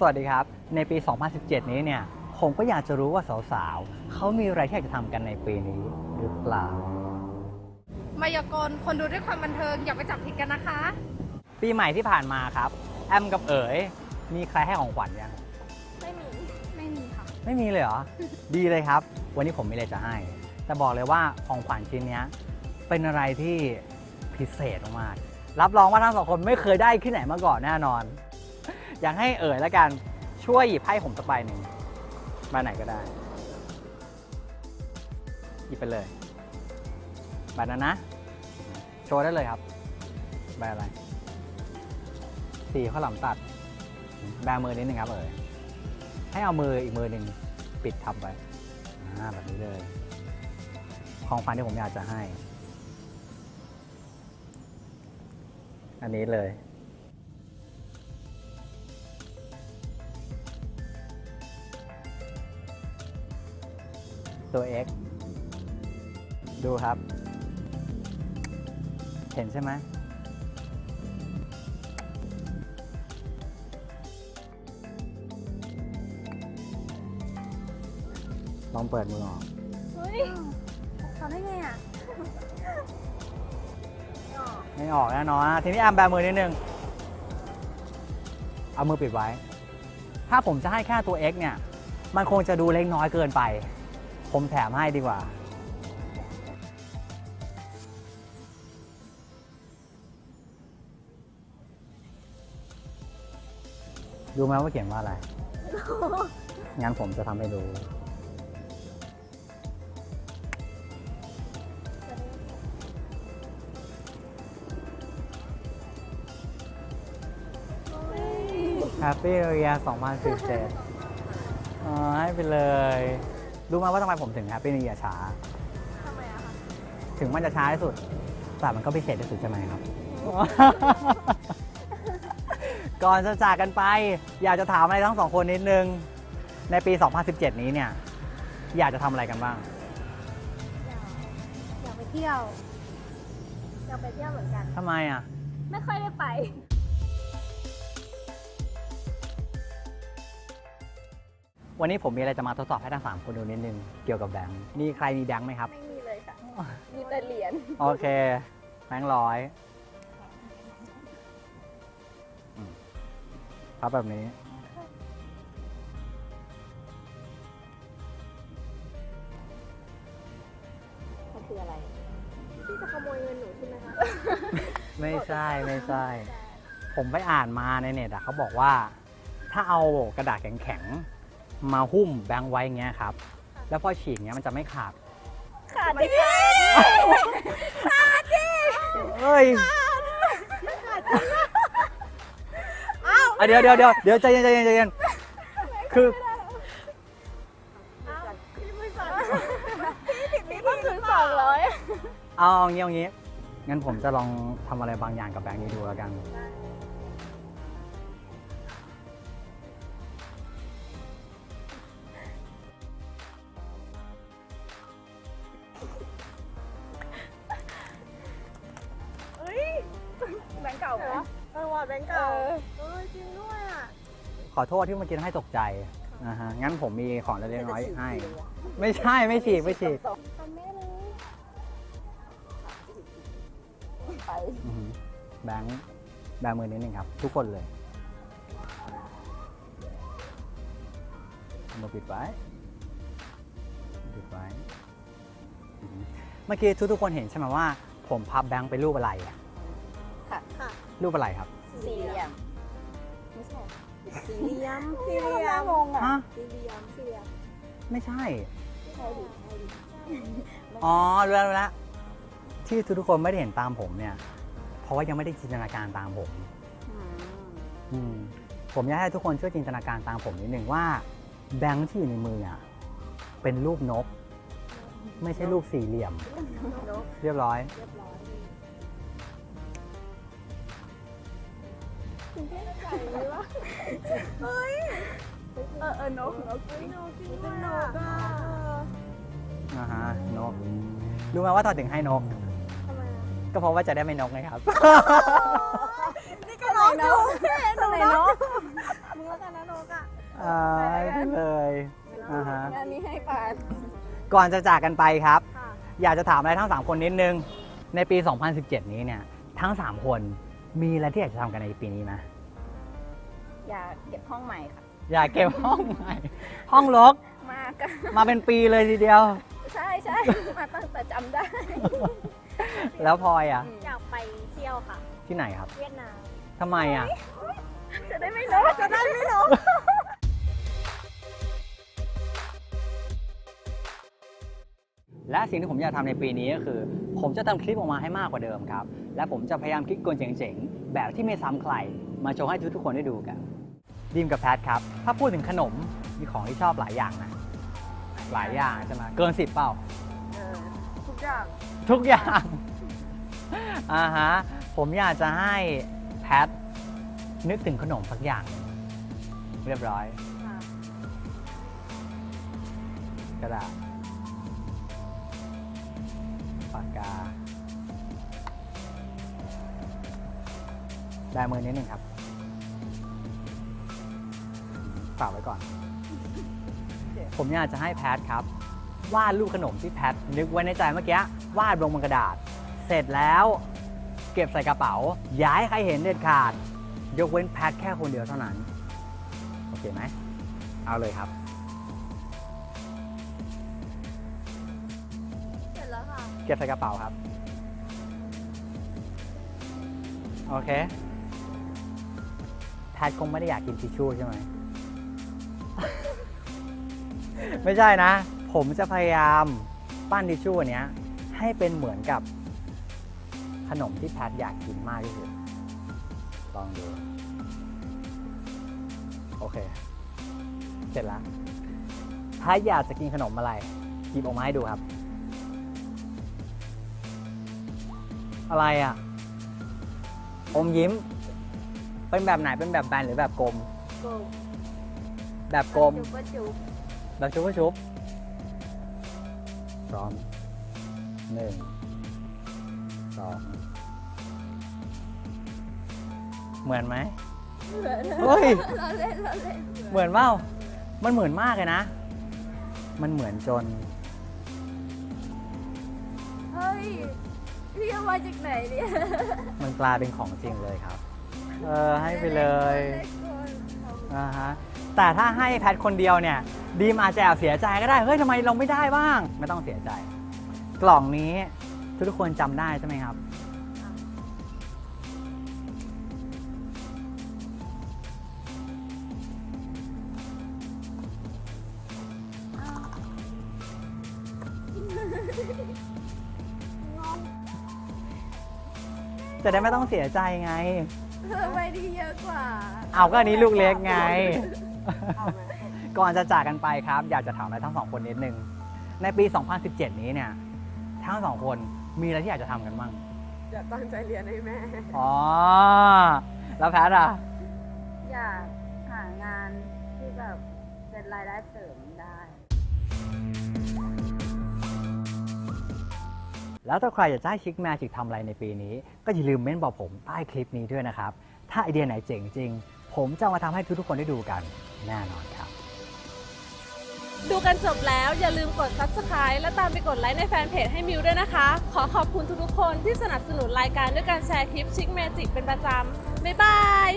สวัสดีครับ ในปี 2017 นี้เนี่ย ผมก็อยากจะรู้ว่าสาวๆ เขามีอะไรที่อยากจะทำกันในปีนี้หรือเปล่า มายากลคนดูด้วยความบันเทิงอย่าไปจับผิดกันนะคะ ปีใหม่ที่ผ่านมาครับ แอมกับเอ๋ย มีใครให้ของขวัญยัง ไม่มี ไม่มีค่ะ ไม่มีเลยเหรอ ดีเลยครับ วันนี้ผมมีอะไรจะให้ แต่บอกเลยว่าของขวัญชิ้นเนี้ยเป็นอะไรที่พิเศษมากๆรับรองว่าทั้งสองคนไม่เคยได้ที่ไหนมาก่อนแน่นอน อยากให้เอ๋ยแล้วกันช่วยหยิบให้ผมสักใบหนึ่งใบไหนก็ได้ หยิบไปเลยใบนั้นนะ โชว์ได้เลยครับใบอะไรสีข้าวหลามตัดแบมือนิดนึงครับเอ๋ยให้เอามืออีกมือหนึ่งปิดทับไว้แบบนี้เลย ของขวัญที่ผมอยากจะให้ อันนี้เลย ตัว X ดูครับ เห็นใช่ไหมลองเปิดมือออก เฮ้ยทำได้ไงอะไม่ออกแน่นอนนะทีนี้แอมแบมือนิดนึง เอามือปิดไว้ ถ้าผมจะให้แค่ตัว X เนี่ย มันคงจะดูเล็กน้อยเกินไป ผมแถมให้ดีกว่าดูไหมว่าเขียนว่าอะไร งั้นผมจะทำให้ดู Happy New Year 2017อ๋อให้ไปเลย รู้ไหมว่าทำไมผมถึง Happy New Year ช้า ทำไมอะคะถึงมันจะช้าที่สุด แต่มันก็พิเศษที่สุดใช่ไหมครับ ก่อนจะจากกันไป อยากจะถามอะไรทั้งสองคนนิดนึง ในปี 2017 นี้เนี่ย อยากจะทำอะไรกันบ้าง อยากอยากไปเที่ยว อยากไปเที่ยวเหมือนกัน ทำไมอะ ไม่ค่อยได้ไป วันนี้ผมมีอะไรจะมาทดสอบให้ทั้งสามคนดูนิดนึงเกี่ยวกับแบงค์มีใครมีแบงค์ไหมครับ ไม่มีเลยค่ะ มีแต่เหรียญ โอเค แบงค์ร้อยอืมครับแบบนี้ มันคืออะไร พี่จะขโมยเงินหนูใช่ไหมคะ ไม่ใช่ไม่ใช่ ผมไปอ่านมาในเน็ตอะเขาบอกว่า ถ้าเอากระดาษแข็งๆ มาหุ้มแบงค์ไว้อย่างเงี้ยครับ แล้วพอฉีกเงี้ยมันจะไม่ขาด ขาดที่พี่เฮ้ยอะเดี๋ยวเดี๋ยวเดี๋ยวเดี๋ยวใจเย็นใจเย็นใจเย็นคือพี่ไม่สั่งพี่ต้องถึงสองร้อย เอาเอางี้เอางี้ งั้นผมจะลองทำอะไรบางอย่างกับแบงค์นี้ดูแล้วกันเบงค์เก่าปะเออว่ะแบงค์เก่าเออจริงด้วยอะขอโทษที่เมื่อกี้ให้ตกใจนะฮะงั้นผมมีของเล็กๆน้อยๆให้ ไม่ใช่ไม่ฉีกไม่ฉีกทำไม่รู้ไปอือหือแบงค์แบงค์มือนิดนึงครับ ทุกคนเลยเอามาปิดไว้ปิดไว้อือหือเมื่อกี้ทุกๆคนเห็นใช่ไหมว่า ผมพับแบงค์เป็นรูปอะไรอะ ค่ะค่ะรูปอะไรครับ สี่เหลี่ยมไม่ใช่สี่เหลี่ยมสี่เหลี่ยมงงอะฮะ สี่เหลี่ยมสี่เหลี่ยมไม่ใช่ ใช่ดิใช่ดิอ๋อรู้แล้วรู้แล้วที่ทุกๆคนไม่ได้เห็นตามผมเนี่ย เพราะว่ายังไม่ได้จินตนาการตามผม อืมผมอยากให้ทุกคนช่วยจินตนาการตามผมนิดนึงว่า แบงค์ที่อยู่ในมืออะเป็นรูปนก ไม่ใช่รูปสี่เหลี่ยม นกเรียบร้อย เรียบร้อย คุณเท่ใจเลยวะเฮ้ย เออเออนกนกนกเป็นนกอะนะฮะนก รู้ไหมว่าตอนถึงให้นก ทำไมอะก็เพราะว่าจะได้ไม่นกนะครับ นี่ก็น้องนกตรงไหนนกมึงแล้วกันนะนกอะ อ่าให้เลยอ่าฮะ งานนี้ให้ปานก่อนจะจากกันไปครับ ค่ะอยากจะถามอะไรทั้ง 3 คนนิดนึง ในปี 2017 นี้เนี่ย ทั้ง 3 คน มีอะไรที่อยากจะทำกันในปีนี้ไหมอย่าเก็บห้องใหม่ค่ะ อยากเก็บห้องใหม่ ห้องรกมากอะมาเป็นปีเลยทีเดียว ใช่ใช่มาตั้งแต่จำได้ แล้วพลอยอะ อยากไปเที่ยวค่ะ ที่ไหนครับ เวียดนามทำไมอะ จะได้ไม่นกจะได้ไม่น และสิ่งที่ผมอยากทำในปีนี้ก็คือ ผมจะทำคลิปออกมาให้มากกว่าเดิมครับ และผมจะพยายามคิดกลเจ๋งๆ แบบที่ไม่ซ้ำใคร มาโชว์ให้ทุกๆคนได้ดูกันดีมกับแพทครับ ถ้าพูดถึงขนมมีของที่ชอบหลายอย่างนะ หลายอย่างใช่ไหมเกินสิบเปล่า เออทุกอย่าง ทุกอย่าง อ่าฮะ ผมอยากจะให้แพทนึกถึงขนมสักอย่างหนึ่งเรียบร้อยค่ะกระดาษ ได้มือนิดหนึ่งครับฝากไว้ก่อน ผมอยากจะให้แพทครับ วาดรูปขนมที่แพทนึกไว้ในใจเมื่อกี้วาดลงบนกระดาษ เสร็จแล้วเก็บใส่กระเป๋า ย้ายใครเห็นเด็ดขาด ยกเว้นแพทแค่คนเดียวเท่านั้น โอเคไหม เอาเลยครับ เสร็จแล้วค่ะ เก็บใส่กระเป๋าครับ โอเคแพทคงไม่ได้อยากกินทิชชู่ใช่ไหม ไม่ใช่นะ ผมจะพยายามปั้นทิชชู่อันเนี้ย ให้เป็นเหมือนกับขนมที่แพทอยากกินมากที่สุด ลองดู โอเค เสร็จแล้ว ถ้าอยากจะกินขนมอะไรหยิบออกมาให้ดูครับ อะไรอะ อมยิ้ม เป็นแบบไหนเป็นแบบแบนหรือแบบกลม กลมแบบกลม จุ๊บก็จุ๊บแบบชุบก็ชุบพร้อมหนึ่งสองเหมือนไหมเหมือนเฮ้ยเราเล่นเราเล่นเหมือนเปล่ามันเหมือนมากเลยนะ มันเหมือนจน เฮ้ยพี่เอามาจากไหนเนี่ย มันกลายเป็นของจริงเลยครับ เออให้ไปเลยเล็กคนเอาอ่าฮะแต่ถ้าให้แพทคนเดียวเนี่ยดีมอาจจะแอบเสียใจก็ได้เฮ้ยทำไมเราไม่ได้บ้าง ไม่ต้องเสียใจ กล่องนี้ทุกๆคนจำได้ใช่ไหมครับ จะได้ไม่ต้องเสียใจไง ทำไมดีเยอะกว่า เอาก็อันนี้ลูกเล็กไง ก่อนจะจากกันไปครับ อยากจะถามอะไรทั้งสองคนนิดนึง ในปี 2017 นี้เนี่ย ทั้งสองคนมีอะไรที่อยากจะทำกันบ้างอยากตั้งใจเรียนให้แม่ อ๋อ แล้วแพทอะ อยากหางานที่แบบเป็นรายได้เสริม แล้วถ้าใครอยากจะให้ชิคแมจิกทำอะไรในปีนี้ ก็อย่าลืมเม้นบอกผมใต้คลิปนี้ด้วยนะครับ ถ้าไอเดียไหนเจ๋งจริง ผมจะเอามาทำให้ทุกๆคนได้ดูกันแน่นอนครับ ดูกันจบแล้วอย่าลืมกด subscribe และตามไปกดไลค์ในแฟนเพจให้มิวด้วยนะคะ ขอขอบคุณทุกๆคนที่สนับสนุนรายการด้วยการแชร์คลิปชิคเมจิกเป็นประจำบ๊ายบาย